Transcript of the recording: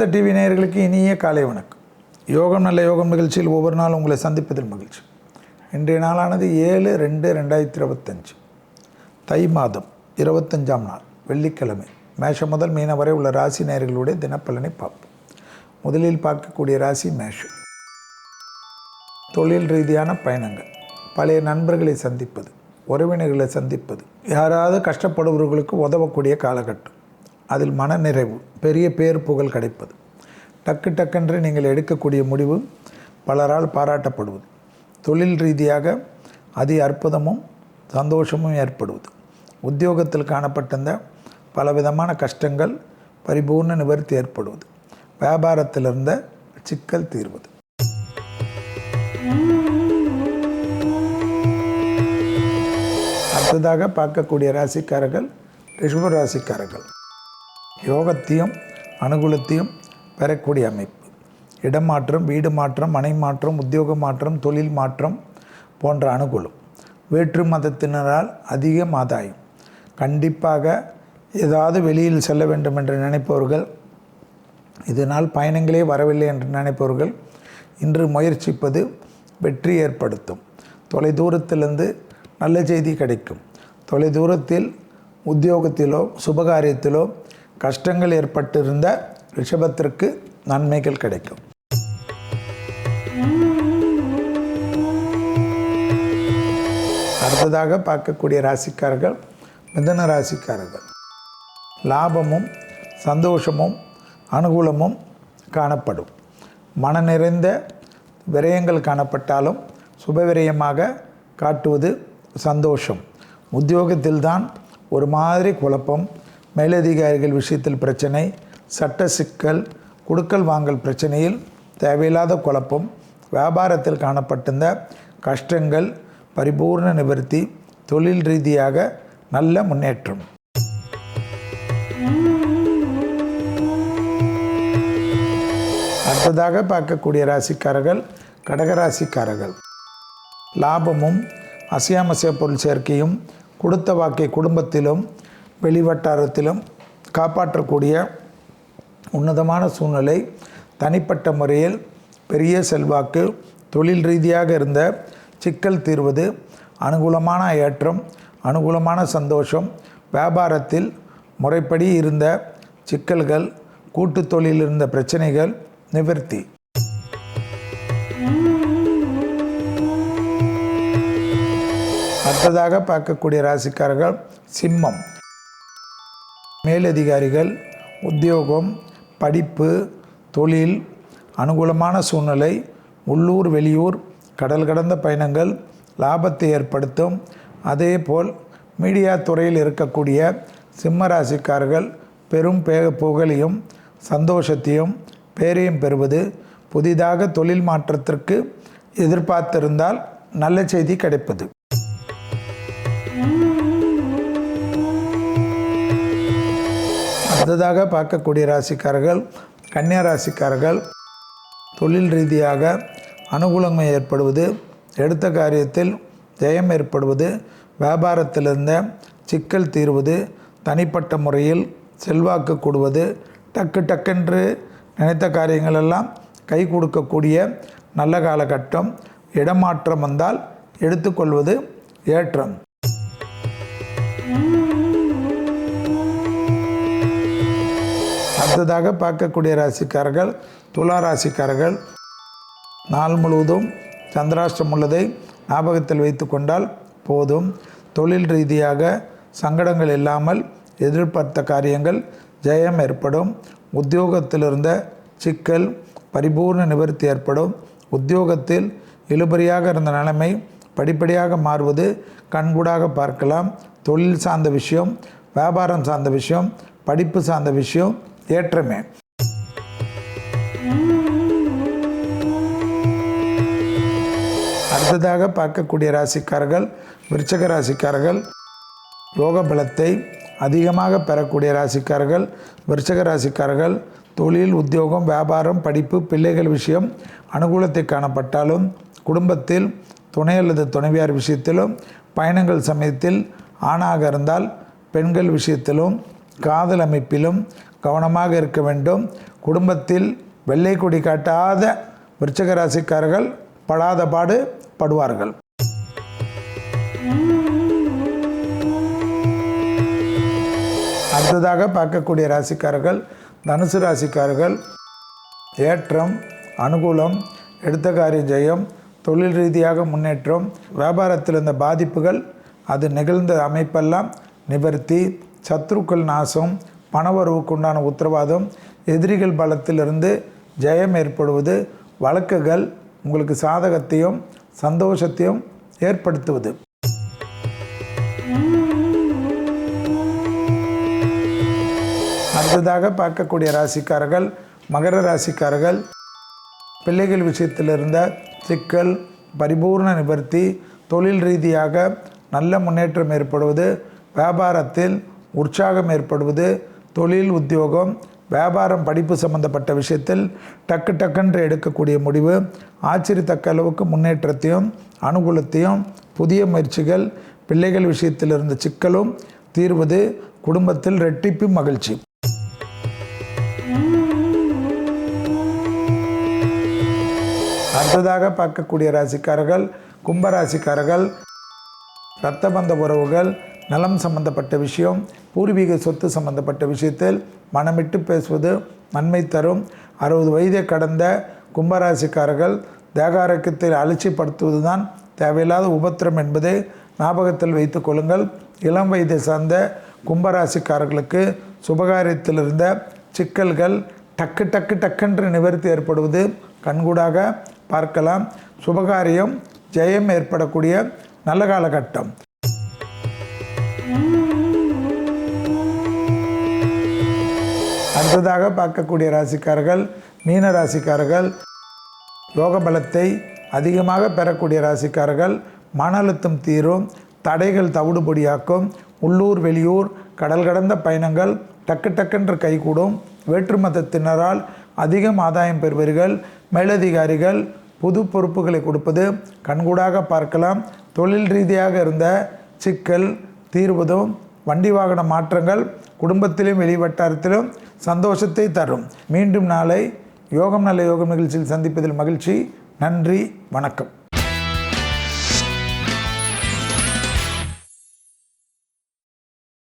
வேதாந்த டிவி நேயர்களுக்கு இனிய காலை வணக்கம். யோகம் நல்ல யோகம் நிகழ்ச்சியில் ஒவ்வொரு நாளும் உங்களை சந்திப்பதில் மகிழ்ச்சி. இன்றைய நாளானது ஏழு ரெண்டு ரெண்டாயிரத்தி இருபத்தஞ்சு. தை மாதம் இருபத்தஞ்சாம் நாள் வெள்ளிக்கிழமை மேஷம் முதல் மீன வரை உள்ள ராசி நேயர்களுடைய தினப்பலனை பார்ப்போம். முதலில் பார்க்கக்கூடிய ராசி மேஷம். தொழில் ரீதியான பயணங்கள் பழைய நண்பர்களை சந்திப்பது உறவினர்களை சந்திப்பது யாராவது கஷ்டப்படுபவர்களுக்கு உதவக்கூடிய காலகட்டம். அதில் மனநிறைவு பெரிய பேர் புகழ் கிடைப்பது. டக்கு டக்கென்று நீங்கள் எடுக்கக்கூடிய முடிவு பலரால் பாராட்டப்படுவது. தொழில் ரீதியாக அதி அற்புதமும் சந்தோஷமும் ஏற்படுவது. உத்தியோகத்தில் காணப்பட்டிருந்த பலவிதமான கஷ்டங்கள் பரிபூர்ண நிவர்த்தி ஏற்படுவது. வியாபாரத்தில் இருந்த சிக்கல் தீர்வது. அடுத்ததாக பார்க்கக்கூடிய ராசிக்காரர்கள் ரிஷப ராசிக்காரர்கள். யோகத்தையும் அனுகூலத்தையும் பெறக்கூடிய அமைப்பு. இடமாற்றம் வீடு மாற்றம் மனை மாற்றம் உத்தியோக மாற்றம் தொழில் மாற்றம் போன்ற அனுகூலம். வேற்று மதத்தினரால் அதிகம் ஆதாயம். கண்டிப்பாக ஏதாவது வெளியில் செல்ல வேண்டும் என்று நினைப்பவர்கள் இதனால் பயணங்களே வரவில்லை என்று நினைப்பவர்கள் இன்று முயற்சிப்பது வெற்றி ஏற்படுத்தும். தொலைதூரத்திலிருந்து நல்ல செய்தி கிடைக்கும். தொலைதூரத்தில் உத்தியோகத்திலோ சுபகாரியத்திலோ கஷ்டங்கள் ஏற்பட்டிருந்த ரிஷபத்திற்கு நன்மைகள் கிடைக்கும். அடுத்ததாக பார்க்கக்கூடிய ராசிக்காரர்கள் மிதன ராசிக்காரர்கள். லாபமும் சந்தோஷமும் அனுகூலமும் காணப்படும். மன நிறைந்த விரயங்கள் காணப்பட்டாலும் சுபவிரயமாக காட்டுவது சந்தோஷம். உத்தியோகத்தில்தான் ஒரு மாதிரி குழப்பம் மேலதிகாரிகள் விஷயத்தில் பிரச்சனை சட்ட சிக்கல் குடுக்கல் வாங்கல் பிரச்சனையில் தேவையில்லாத குழப்பம் வியாபாரத்தில் காணப்பட்டிருந்த கஷ்டங்கள் பரிபூர்ண நிவர்த்தி தொழில் ரீதியாக நல்ல முன்னேற்றம். அடுத்ததாக பார்க்கக்கூடிய ராசிக்காரர்கள் கடகராசிக்காரர்கள் லாபமும் அசியாமசிய பொருள் சேர்க்கையும் கொடுத்த வாக்கை குடும்பத்திலும் வெளிவட்டாரத்திலும் காப்பாற்றக்கூடிய உன்னதமான சூழ்நிலை தனிப்பட்ட முறையில் பெரிய செல்வாக்கு தொழில் ரீதியாக இருந்த சிக்கல் தீர்வது அனுகூலமான ஏற்றம் அனுகூலமான சந்தோஷம் வியாபாரத்தில் முறைப்படி இருந்த சிக்கல்கள் கூட்டு தொழில் இருந்த பிரச்சனைகள் நிவர்த்தி. அடுத்ததாக பார்க்கக்கூடிய ராசிக்காரர்கள் சிம்மம். மேலதிகாரிகள் உத்தியோகம் படிப்பு தொழில் அனுகூலமான சூழ்நிலை உள்ளூர் வெளியூர் கடல் கடந்த பயணங்கள் லாபத்தை ஏற்படுத்தும். அதேபோல் மீடியா துறையில் இருக்கக்கூடிய சிம்ம ராசிக்காரர்கள் பெரும் பே புகழையும் சந்தோஷத்தையும் பேரையும் பெறுவது புதிதாக தொழில் மாற்றத்திற்கு எதிர்பார்த்திருந்தால் நல்ல செய்தி கிடைப்பது. அடுத்ததாக பார்க்கக்கூடிய ராசிக்காரர்கள் கன்னியா ராசிக்காரர்கள் தொழில் ரீதியாக அனுகூலமை ஏற்படுவது எடுத்த காரியத்தில் ஜெயம் ஏற்படுவது வியாபாரத்தில் இருந்த சிக்கல் தீர்வது தனிப்பட்ட முறையில் செல்வாக்கு கூடுவது டக்கு டக்கென்று நினைத்த காரியங்களெல்லாம் கை கொடுக்கக்கூடிய நல்ல காலகட்டம் இடமாற்றம் வந்தால் எடுத்துக்கொள்வது ஏற்றம். அடுத்ததாக பார்க்கக்கூடிய ராசிக்காரர்கள் துலா ராசிக்காரர்கள். நாள் முழுவதும் சந்திராஷ்டம் உள்ளதை ஞாபகத்தில் வைத்து கொண்டால் போதும். தொழில் ரீதியாக சங்கடங்கள் இல்லாமல் எதிர்பார்த்த காரியங்கள் ஜெயம் ஏற்படும். உத்தியோகத்திலிருந்த சிக்கல் பரிபூர்ண நிவர்த்தி ஏற்படும். உத்தியோகத்தில் இழுபறியாக இருந்த நிலைமை படிப்படியாக மாறுவது கண்கூடாக பார்க்கலாம். தொழில் சார்ந்த விஷயம் வியாபாரம் சார்ந்த விஷயம் படிப்பு சார்ந்த விஷயம் ஏற்றமே அடுத்ததாக பார்க்கக்கூடிய ராசிக்காரர்கள் விருச்சக ராசிக்காரர்கள் யோக பலத்தை அதிகமாக பெறக்கூடிய ராசிக்காரர்கள் விருச்சக ராசிக்காரர்கள் தொழில் உத்தியோகம் வியாபாரம் படிப்பு பிள்ளைகள் விஷயம் அனுகூலத்தை காணப்பட்டாலும் குடும்பத்தில் துணை அல்லது துணைவியார் விஷயத்திலும் பயணங்கள் சமயத்தில் ஆணாக இருந்தால் பெண்கள் விஷயத்திலும் காதல் அமைப்பிலும் கவனமாக இருக்க வேண்டும். குடும்பத்தில் வெள்ளை கொடி காட்டாத விருச்சக ராசிக்காரர்கள் படாத பாடு படுவார்கள். அடுத்ததாக பார்க்கக்கூடிய ராசிக்காரர்கள் தனுசு ராசிக்காரர்கள் ஏற்றம் அனுகூலம் எடுத்த காரிய ஜெயம் தொழில் ரீதியாக முன்னேற்றம் வியாபாரத்தில் இருந்த பாதிப்புகள் அது நிகழ்ந்த அமைப்பெல்லாம் நிவர்த்தி சத்ருக்கள் நாசம் பணவரவுக்கு உண்டான உத்தரவாதம் எதிரிகள் பலத்திலிருந்து ஜெயம் ஏற்படுவது வழக்குகள் உங்களுக்கு சாதகத்தையும் சந்தோஷத்தையும் ஏற்படுத்துவது. அடுத்ததாக பார்க்கக்கூடிய ராசிக்காரர்கள் மகர ராசிக்காரர்கள் பிள்ளைகள் விஷயத்தில் இருந்த சிக்கல் பரிபூர்ண நிவர்த்தி தொழில் ரீதியாக நல்ல முன்னேற்றம் ஏற்படுவது வியாபாரத்தில் உற்சாகம் ஏற்படுவது தொழில் உத்தியோகம் வியாபாரம் படிப்பு சம்பந்தப்பட்ட விஷயத்தில் டக்கு டக்குன்று எடுக்கக்கூடிய முடிவு ஆச்சரியத்தக்க அளவுக்கு முன்னேற்றத்தையும் அனுகூலத்தையும் புதிய முயற்சிகள் பிள்ளைகள் விஷயத்தில் இருந்த சிக்கலும் தீர்வது குடும்பத்தில் ரெட்டிப்பு மகிழ்ச்சி அடுத்ததாக பார்க்கக்கூடிய ராசிக்காரர்கள் கும்பராசிக்காரர்கள் இரத்தபந்த உறவுகள் நலம் சம்பந்தப்பட்ட விஷயம் பூர்வீக சொத்து சம்பந்தப்பட்ட விஷயத்தில் மனமிட்டு பேசுவது நன்மை தரும். அறுபது வயதை கடந்த கும்பராசிக்காரர்கள் தேகாரக்கத்தில் அலட்சிப்படுத்துவது தான் தேவையில்லாத உபத்திரம் என்பதை ஞாபகத்தில் வைத்து கொள்ளுங்கள். இளம் வயதை சார்ந்த கும்பராசிக்காரர்களுக்கு சுபகாரியத்தில் இருந்த சிக்கல்கள் டக்கு டக்கு டக்கென்று நிவர்த்தி ஏற்படுவது கண்கூடாக பார்க்கலாம். சுபகாரியம் ஜெயம் ஏற்படக்கூடிய நல்ல காலகட்டம். அடுத்ததாக பார்க்கக்கூடிய ராசிக்காரர்கள் மீன ராசிக்காரர்கள் யோக பலத்தை அதிகமாக பெறக்கூடிய ராசிக்காரர்கள் மன அழுத்தம் தீரும் தடைகள் தவிடுபொடியாக்கும் உள்ளூர் வெளியூர் கடல் கடந்த பயணங்கள் டக்கு டக்கென்று கைகூடும் வேற்று மதத்தினரால் அதிகம் ஆதாயம் பெறுவீர்கள் மேலதிகாரிகள் புது பொறுப்புகளை கொடுப்பது கண்கூடாக பார்க்கலாம் தொழில் ரீதியாக இருந்த சிக்கல் தீர்வதும் வண்டி வாகன மாற்றங்கள் குடும்பத்திலும் வெளிவட்டாரத்திலும் சந்தோஷத்தை தரும். மீண்டும் நாளை யோகம் நல்ல யோகம் நிகழ்ச்சியில் சந்திப்பதில் மகிழ்ச்சி. நன்றி. வணக்கம்.